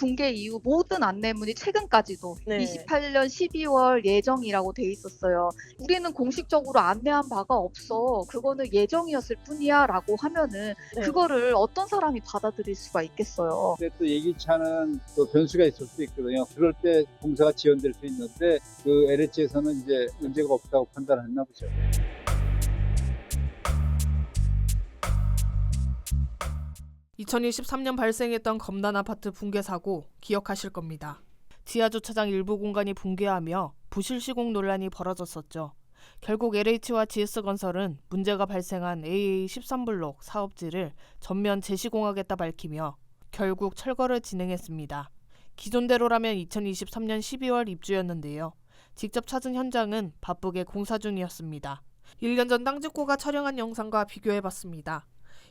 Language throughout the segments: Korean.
붕괴 이후 모든 안내문이 최근까지도 네. 28년 12월 예정이라고 돼 있었어요. 우리는 공식적으로 안내한 바가 없어. 그거는 예정이었을 뿐이야라고 하면은 네. 그거를 어떤 사람이 받아들일 수가 있겠어요. 근데 또 예기차는 또 변수가 있을 수 있거든요. 그럴 때 공사가 지연될 수 있는데 그 LH에서는 이제 문제가 없다고 판단했나 보죠. 2023년 발생했던 검단 아파트 붕괴 사고 기억하실 겁니다. 지하 주차장 일부 공간이 붕괴하며 부실 시공 논란이 벌어졌었죠. 결국 LH와 GS건설은 문제가 발생한 AA 13블록 사업지를 전면 재시공하겠다 밝히며 결국 철거를 진행했습니다. 기존대로라면 2023년 12월 입주였는데요. 직접 찾은 현장은 바쁘게 공사 중이었습니다. 1년 전 땅짓고가 촬영한 영상과 비교해봤습니다.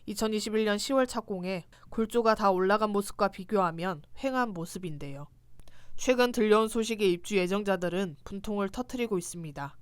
2021년 10월 착공에 골조가 다 올라간 모습과 비교하면 횡한 모습인데요. 최근 들려온 소식의 입주 예정자들은 분통을 터뜨리고 있습니다.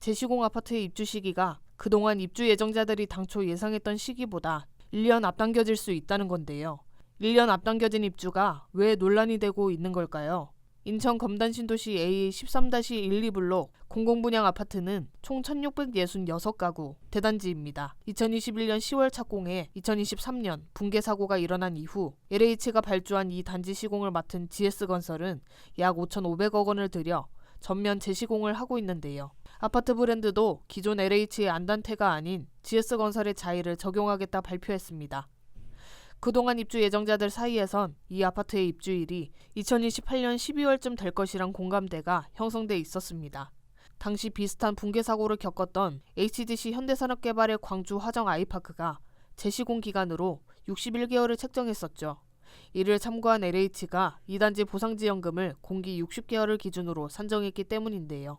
재시공 아파트의 입주 시기가 그동안 입주 예정자들이 당초 예상했던 시기보다 1년 앞당겨질 수 있다는 건데요. 1년 앞당겨진 입주가 왜 논란이 되고 있는 걸까요? 인천 검단 신도시 A 13-12블록 공공분양 아파트는 총 1666가구 대단지입니다. 2021년 10월 착공해 2023년 붕괴 사고가 일어난 이후 LH가 발주한 이 단지 시공을 맡은 GS건설은 약 5,500억 원을 들여 전면 재시공을 하고 있는데요. 아파트 브랜드도 기존 LH의 안단태가 아닌 GS건설의 자의를 적용하겠다 발표했습니다. 그동안 입주 예정자들 사이에선 이 아파트의 입주일이 2028년 12월쯤 될 것이란 공감대가 형성돼 있었습니다. 당시 비슷한 붕괴 사고를 겪었던 HDC 현대산업개발의 광주 화정 아이파크가 재시공 기간으로 61개월을 책정했었죠. 이를 참고한 LH가 이단지 보상지원금을 공기 60개월을 기준으로 산정했기 때문인데요.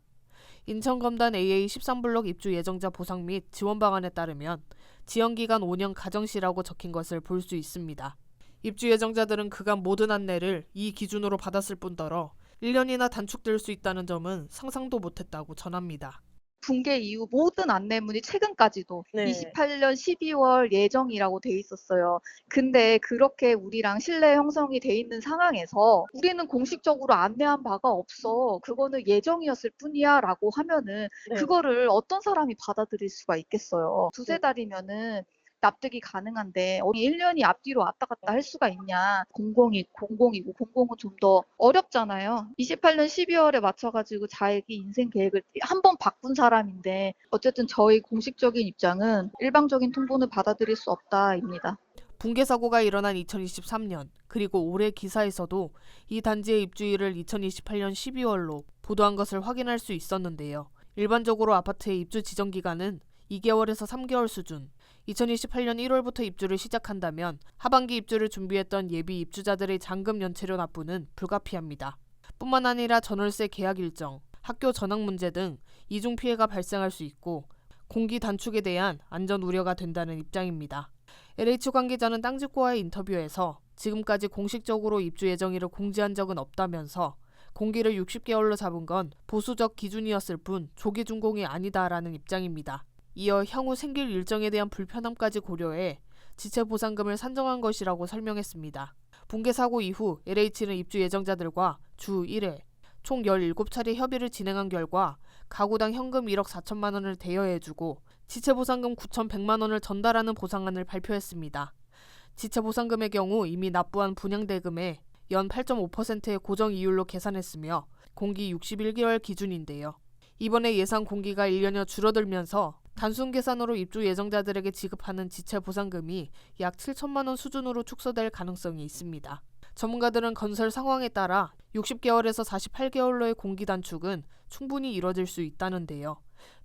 인천검단 AA 13블록 입주 예정자 보상 및 지원 방안에 따르면 지연 기간 5년 가정시라고 적힌 것을 볼 수 있습니다. 입주 예정자들은 그간 모든 안내를 이 기준으로 받았을 뿐더러 1년이나 단축될 수 있다는 점은 상상도 못했다고 전합니다. 붕괴 이후 모든 안내문이 최근까지도 네. 28년 12월 예정이라고 돼 있었어요. 근데 그렇게 우리랑 신뢰 형성이 돼 있는 상황에서 우리는 공식적으로 안내한 바가 없어. 그거는 예정이었을 뿐이야라고 하면은 네. 그거를 어떤 사람이 받아들일 수가 있겠어요. 두세 네. 달이면은 납득이 가능한데 어디 1년이 앞뒤로 왔다 갔다 할 수가 있냐. 00이 00이고 00은 좀 더 어렵잖아요. 28년 12월에 맞춰가지고 자기 인생 계획을 한 번 바꾼 사람인데 어쨌든 저희 공식적인 입장은 일방적인 통보는 받아들일 수 없다입니다. 붕괴 사고가 일어난 2023년 그리고 올해 기사에서도 이 단지의 입주일을 2028년 12월로 보도한 것을 확인할 수 있었는데요. 일반적으로 아파트의 입주 지정 기간은 2개월에서 3개월 수준. 2028년 1월부터 입주를 시작한다면 하반기 입주를 준비했던 예비 입주자들의 잔금 연체료 납부는 불가피합니다. 뿐만 아니라 전월세 계약 일정, 학교 전학 문제 등 이중 피해가 발생할 수 있고 공기 단축에 대한 안전 우려가 된다는 입장입니다. LH 관계자는 땅집고와의 인터뷰에서 지금까지 공식적으로 입주 예정일을 공지한 적은 없다면서 공기를 60개월로 잡은 건 보수적 기준이었을 뿐 조기 준공이 아니다라는 입장입니다. 이어 향후 생길 일정에 대한 불편함까지 고려해 지체 보상금을 산정한 것이라고 설명했습니다. 붕괴 사고 이후 LH는 입주 예정자들과 주 1회 총 17차례 협의를 진행한 결과 가구당 현금 1억 4천만 원을 대여해주고 지체 보상금 9,100만 원을 전달하는 보상안을 발표했습니다. 지체 보상금의 경우 이미 납부한 분양대금에 연 8.5%의 고정 이율로 계산했으며 공기 61개월 기준인데요. 이번에 예상 공기가 1년여 줄어들면서 단순 계산으로 입주 예정자들에게 지급하는 지체 보상금이 약 7천만 원 수준으로 축소될 가능성이 있습니다. 전문가들은 건설 상황에 따라 60개월에서 48개월로의 공기 단축은 충분히 이뤄질 수 있다는데요.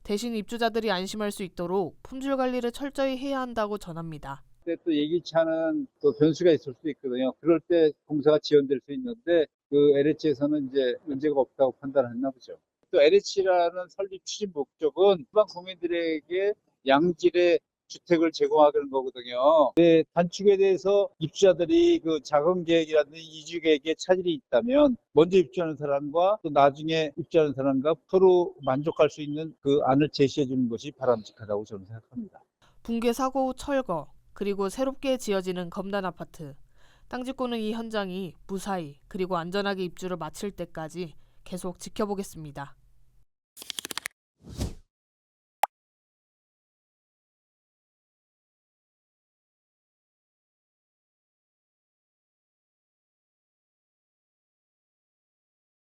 대신 입주자들이 안심할 수 있도록 품질 관리를 철저히 해야 한다고 전합니다. 또 예기차는 또 변수가 있을 수 있거든요. 그럴 때 공사가 지연될 수 있는데 그 LH에서는 이제 문제가 없다고 판단했나 보죠. 또 LH라는 설립 추진 목적은 일반 국민들에게 양질의 주택을 제공하는 거거든요. 네, 단축에 대해서 입주자들이 그 자금 계획이라든지 이주 계획에 차질이 있다면 먼저 입주하는 사람과 또 나중에 입주하는 사람과 서로 만족할 수 있는 그 안을 제시해 주는 것이 바람직하다고 저는 생각합니다. 붕괴 사고 후 철거, 그리고 새롭게 지어지는 검단 아파트. 땅짓고는 이 현장이 무사히 그리고 안전하게 입주를 마칠 때까지 계속 지켜보겠습니다.